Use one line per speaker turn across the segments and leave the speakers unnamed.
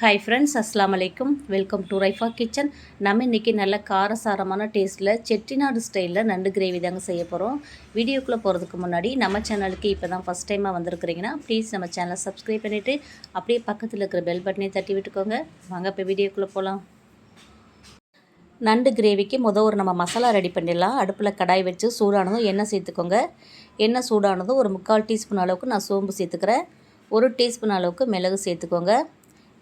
Hi friends அஸ்லாம் அலைக்கும் welcome to Raifa kitchen நம்ம இன்றைக்கி நல்ல காரசாரமான டேஸ்ட்டில் செட்டிநாடு ஸ்டைலில் நண்டு கிரேவி தாங்க செய்ய போகிறோம் வீடியோக்குள்ளே போகிறதுக்கு முன்னாடி நம்ம சேனலுக்கு இப்போ தான் ஃபஸ்ட் டைமாக வந்திருக்கிறீங்கன்னா ப்ளீஸ் நம்ம சேனலை சப்ஸ்கிரைப் பண்ணிவிட்டு அப்படியே பக்கத்தில் இருக்கிற பெல் பட்டனையும் தட்டி விட்டுக்கோங்க. வாங்க இப்போ வீடியோக்குள்ளே போகலாம் நண்டு கிரேவிக்கு முத ஒரு நம்ம மசாலா ரெடி பண்ணிடலாம். அடுப்பில் கடாய் வச்சு சூடானதும் எண்ணெய் சேர்த்துக்கோங்க. எண்ணெய் சூடானதும் ஒரு முக்கால் டீஸ்பூன் அளவுக்கு நான் சோம்பு சேர்த்துக்கிறேன். ஒரு டீஸ்பூன் அளவுக்கு மிளகு சேர்த்துக்கோங்க.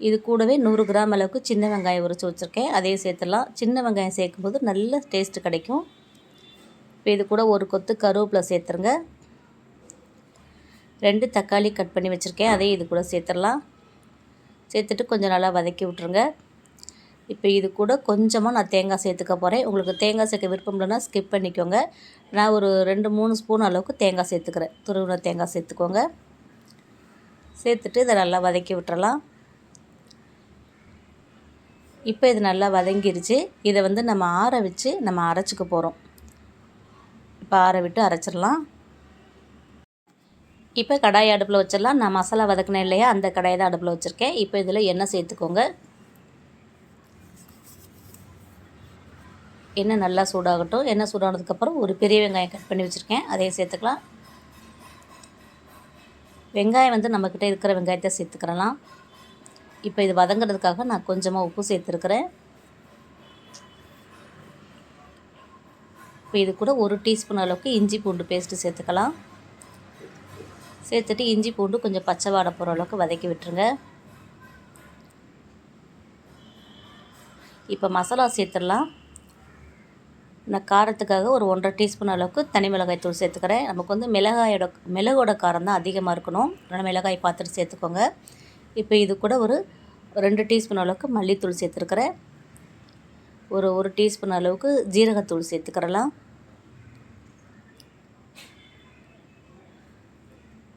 இது கூடவே நூறு கிராம் அளவுக்கு சின்ன வெங்காயம் உரிச்சு வச்சுருக்கேன். அதே சேர்த்துடலாம். சின்ன வெங்காயம் சேர்க்கும்போது நல்ல டேஸ்ட்டு கிடைக்கும். இப்போ இது கூட ஒரு கொத்து கருவேப்பிலை சேர்த்துருங்க. ரெண்டு தக்காளி கட் பண்ணி வச்சுருக்கேன். அதையும் இது கூட சேர்த்துடலாம். சேர்த்துட்டு கொஞ்சம் நல்லா வதக்கி விட்ருங்க இப்போ இது கூட கொஞ்சமாக நான் தேங்காய் சேர்த்துக்க போகிறேன் உங்களுக்கு தேங்காய் சேர்க்க விருப்பம் இல்லைன்னா ஸ்கிப் பண்ணிக்கோங்க. நான் ஒரு ரெண்டு மூணு ஸ்பூன் அளவுக்கு தேங்காய் சேர்த்துக்கிறேன். துருவின தேங்காய் சேர்த்துக்கோங்க. சேர்த்துட்டு இதை நல்லா வதக்கி விட்டுறலாம். இப்போ இது நல்லா வதங்கிருச்சு. இதை வந்து நம்ம ஆற வச்சு நம்ம அரைச்சிக்க போகிறோம் இப்போ ஆற விட்டு அரைச்சிடலாம். இப்போ கடாய் அடுப்பில் வச்சிடலாம். நான் மசாலா வதக்கினேன் இல்லையா? அந்த கடாயை தான் அடுப்பில் வச்சுருக்கேன். இப்போ இதில் எண்ணெய் சேர்த்துக்கோங்க. எண்ணெய் நல்லா சூடாகட்டும். எண்ணெய் சூடானதுக்கப்புறம் ஒரு பெரிய வெங்காயம் கட் பண்ணி வச்சுருக்கேன். அதையும் சேர்த்துக்கலாம். வெங்காயம் வந்து நம்மக்கிட்ட இருக்கிற வெங்காயத்தை சேர்த்துக்கிறலாம். இப்போ இது வதங்கிறதுக்காக நான் கொஞ்சமாக உப்பு சேர்த்துருக்குறேன். இப்போ இது கூட ஒரு டீஸ்பூன் அளவுக்கு இஞ்சி பூண்டு பேஸ்ட்டு சேர்த்துக்கலாம். சேர்த்துட்டு இஞ்சி பூண்டு கொஞ்சம் பச்சை வாடை போகிற அளவுக்கு வதக்கி விட்டுருங்க. இப்போ மசாலா சேர்த்துடலாம். நான் காரத்துக்காக ஒரு ஒன்றரை டீஸ்பூன் அளவுக்கு தனி மிளகாய் தூள் சேர்த்துக்கிறேன். நமக்கு வந்து மிளகாயோட மிளகோட காரம் தான் அதிகமாக இருக்கணும். அதனால் மிளகாய் பார்த்துட்டு சேர்த்துக்கோங்க. இப்போ இது கூட ஒரு ரெண்டு டீஸ்பூன் அளவுக்கு மல்லித்தூள் சேர்த்துருக்குறேன். ஒரு ஒரு டீஸ்பூன் அளவுக்கு ஜீரகத்தூள் சேர்த்துக்கிறலாம்.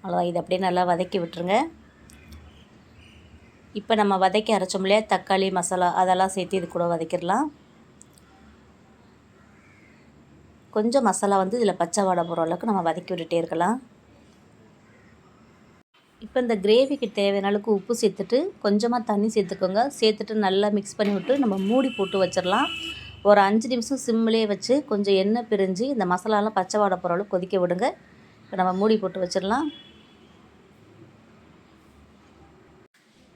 அவ்வளோதான். இதை அப்படியே நல்லா வதக்கி விட்டுருங்க. இப்போ நம்ம வதக்கி அரைச்சோம் இல்லையா? தக்காளி மசாலா அதெல்லாம் சேர்த்து இது கூட வதக்கிடலாம். கொஞ்சம் மசாலா வந்து இதில் பச்சை வாடை போகிற அளவுக்கு நம்ம வதக்கி விட்டுட்டே இருக்கலாம். இப்போ இந்த கிரேவிக்கு தேவையான அளவுக்கு உப்பு சேர்த்துட்டு கொஞ்சமாக தண்ணி சேர்த்துக்கோங்க. சேர்த்துட்டு நல்லா மிக்ஸ் பண்ணி விட்டு நம்ம மூடி போட்டு வச்சிடலாம். ஒரு அஞ்சு நிமிஷம் சிம்மிலே வச்சு கொஞ்சம் எண்ணெய் பிரிஞ்சு இந்த மசாலாலாம் பச்சை வாடை போகிற அளவுக்கு கொதிக்க விடுங்க. இப்போ நம்ம மூடி போட்டு வச்சிடலாம்.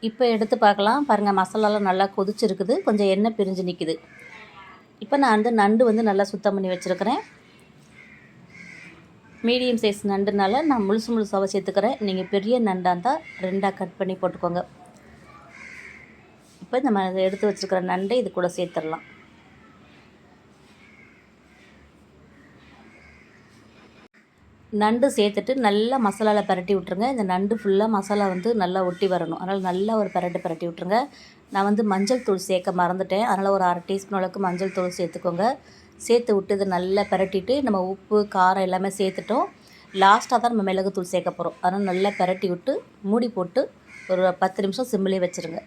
இப்போ எடுத்து பார்க்கலாம். பாருங்கள் மசாலாலாம் நல்லா கொதிச்சிருக்குது. கொஞ்சம் எண்ணெய் பிரிஞ்சு நிற்குது இப்போ நான் வந்து நண்டு வந்து நல்லா சுத்தம் பண்ணி வச்சுருக்கிறேன். மீடியம் சைஸ் நண்டுனால நான் முழுசு முழுசாக சேர்த்துக்கிறேன். நீங்கள் பெரிய நண்டாக இருந்தால் ரெண்டாக கட் பண்ணி போட்டுக்கோங்க. இப்போ நம்ம எடுத்து வச்சுருக்கிற நண்டை இது கூட சேர்த்துடலாம். நண்டு சேர்த்துட்டு நல்லா மசாலாவில் பரட்டி விட்ருங்க இந்த நண்டு ஃபுல்லாக மசாலா வந்து நல்லா ஒட்டி வரணும். அதனால் நல்லா ஒரு பரட்டு பரட்டி விட்ருங்க நான் வந்து மஞ்சள் தூள் சேர்க்க மறந்துட்டேன். அதனால் ஒரு அரை டீஸ்பூன் அளவுக்கு மஞ்சள் தூள் சேர்த்துக்கோங்க. சேர்த்து விட்டு இதை நல்லா பரட்டிட்டு நம்ம உப்பு காரம் எல்லாமே சேர்த்துட்டோம். லாஸ்ட்டாக தான் நம்ம மிளகுத்தூள் சேர்க்க போகிறோம் அதனால் நல்லா பரட்டி விட்டு மூடி போட்டு ஒரு பத்து நிமிஷம் சிம்மிலே வச்சுருங்க.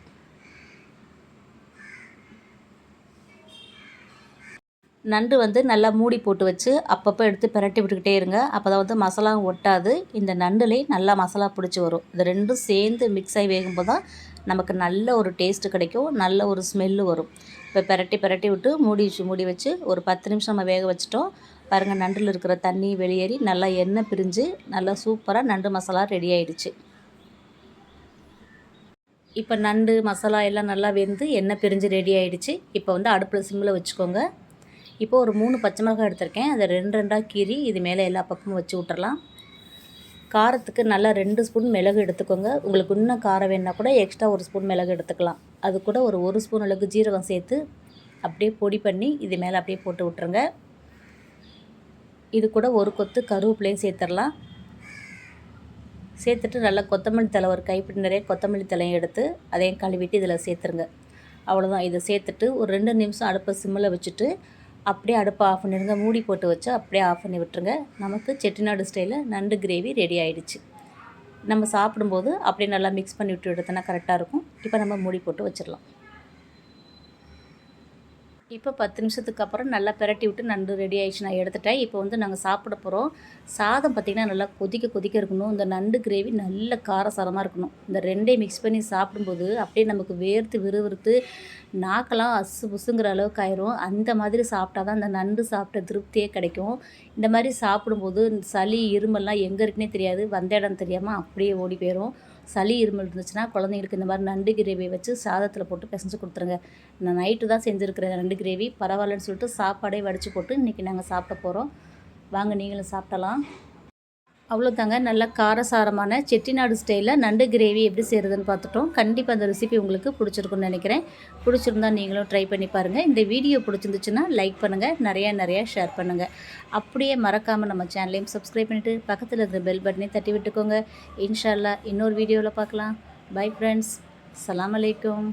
நண்டு வந்து நல்லா மூடி போட்டு வச்சு அப்பப்போ எடுத்து பரட்டி விட்டுக்கிட்டே இருங்க. அப்போ தான் வந்து மசாலா ஒட்டாது. இந்த நண்டுலேயும் நல்லா மசாலா பிடிச்சி வரும். இது ரெண்டும் சேர்ந்து மிக்ஸ் ஆகி வேகும்போது தான் நமக்கு நல்ல ஒரு டேஸ்ட்டு கிடைக்கும். நல்ல ஒரு ஸ்மெல்லு வரும். இப்போ பெரட்டி பெரட்டி விட்டு மூடி வச்சு மூடி வச்சு ஒரு பத்து நிமிஷம் நம்ம வேக வச்சிட்டோம். பாருங்கள் நண்டில் இருக்கிற தண்ணி வெளியேறி நல்லா எண்ணெய் பிரிஞ்சு நல்லா சூப்பராக நண்டு மசாலா ரெடி ஆகிடுச்சு இப்போ நண்டு மசாலா எல்லாம் நல்லா வெந்து எண்ணெய் பிரிஞ்சு ரெடி ஆகிடுச்சு இப்போ வந்து அடுப்பில் சிம்மில் வச்சுக்கோங்க. இப்போ ஒரு மூணு பச்சை மிளகாய் எடுத்திருக்கேன். அதை ரெண்டு ரெண்டாக கீறி இது மேலே எல்லா பக்கமும் வச்சு விட்றலாம் காரத்துக்கு நல்லா ரெண்டு ஸ்பூன் மிளகு எடுத்துக்கோங்க. உங்களுக்கு இன்னும் காரம் வேணுன்னா கூட எக்ஸ்ட்ரா ஒரு ஸ்பூன் மிளகு எடுத்துக்கலாம். அது கூட ஒரு ஒரு ஸ்பூன் அளவுக்கு ஜீரகம் சேர்த்து அப்படியே பொடி பண்ணி இது மேலே அப்படியே போட்டு விட்ருங்க இது கூட ஒரு கொத்து கருவேப்பிலையும் சேர்த்துடலாம். சேர்த்துட்டு நல்லா கொத்தமல்லி தலை ஒரு கைப்பிடி நிறைய கொத்தமல்லி தலையும் எடுத்து அதையும் கழுவிட்டு இதில் சேர்த்துருங்க. அவ்வளோதான் இதை சேர்த்துட்டு ஒரு ரெண்டு நிமிஷம் அடுப்பை சிம்மில் வச்சுட்டு அப்படியே அடுப்பை ஆஃப் பண்ணிடுங்க. மூடி போட்டு வச்சு அப்படியே ஆஃப் பண்ணி விட்டுருங்க. நமக்கு செட்டிநாடு ஸ்டைலில் நண்டு கிரேவி ரெடி ஆகிடுச்சு நம்ம சாப்பிடும்போது அப்படியே நல்லா மிக்ஸ் பண்ணி விட்டு எடுத்தோன்னா கரெக்டாக இருக்கும். இப்போ நம்ம மூடி போட்டு வச்சிடலாம். இப்போ பத்து நிமிஷத்துக்கு அப்புறம் நல்லா பிரட்டி விட்டு நண்டு ரெடி ஆயிடுச்சு நான் எடுத்துட்டேன். இப்போ வந்து நாங்கள் சாப்பிட போகிறோம் சாதம் பார்த்திங்கன்னா நல்லா கொதிக்க கொதிக்க இருக்கணும். இந்த நண்டு கிரேவி நல்ல காரசாரமாக இருக்கணும். இந்த ரெண்டையும் மிக்ஸ் பண்ணி சாப்பிடும்போது அப்படியே நமக்கு வேர்த்து விறுவிறுத்து நாக்கெல்லாம் அசு புசுங்கிற அளவுக்கு ஆயிரும். அந்த மாதிரி சாப்பிட்டா தான் இந்த நண்டு சாப்பிட்ட திருப்தியே கிடைக்கும். இந்த மாதிரி சாப்பிடும்போது சளி இருமல்லாம் எங்கே இருக்குன்னே தெரியாது. வந்த இடம் தெரியாமல் அப்படியே ஓடி போயிடும் சளி இருமல் இருந்துச்சுன்னா குழந்தைங்களுக்கு இந்த மாதிரி நண்டு கிரேவி வச்சு சாதத்தில் போட்டு பிசைஞ்சு கொடுத்துருங்க. நான் நைட்டு தான் செஞ்சுருக்கிறேன் நண்டு கிரேவி. பரவாயில்லன்னு சொல்லிட்டு சாப்பாடே வடித்து போட்டு இன்றைக்கி நாங்கள் சாப்பிட போகிறோம் வாங்க நீங்களும் சாப்பிடலாம். அவ்வளோதாங்க. நல்ல காரசாரமான செட்டிநாடு ஸ்டைலில் நண்டு கிரேவி எப்படி செய்கிறதுன்னு பார்த்துட்டோம். கண்டிப்பாக அந்த ரெசிபி உங்களுக்கு பிடிச்சிருக்குன்னு நினைக்கிறேன். பிடிச்சிருந்தா நீங்களும் ட்ரை பண்ணி பாருங்கள் இந்த வீடியோ பிடிச்சிருந்துச்சுன்னா லைக் பண்ணுங்கள் நிறையா நிறையா ஷேர் பண்ணுங்கள் அப்படியே மறக்காமல் நம்ம சேனலையும் சப்ஸ்கிரைப் பண்ணிவிட்டு பக்கத்தில் இருக்கிற பெல் பட்டனையும் தட்டி விட்டுக்கோங்க. இன்ஷால்லா இன்னொரு வீடியோவில் பார்க்கலாம். Bye friends. அலைக்கும்.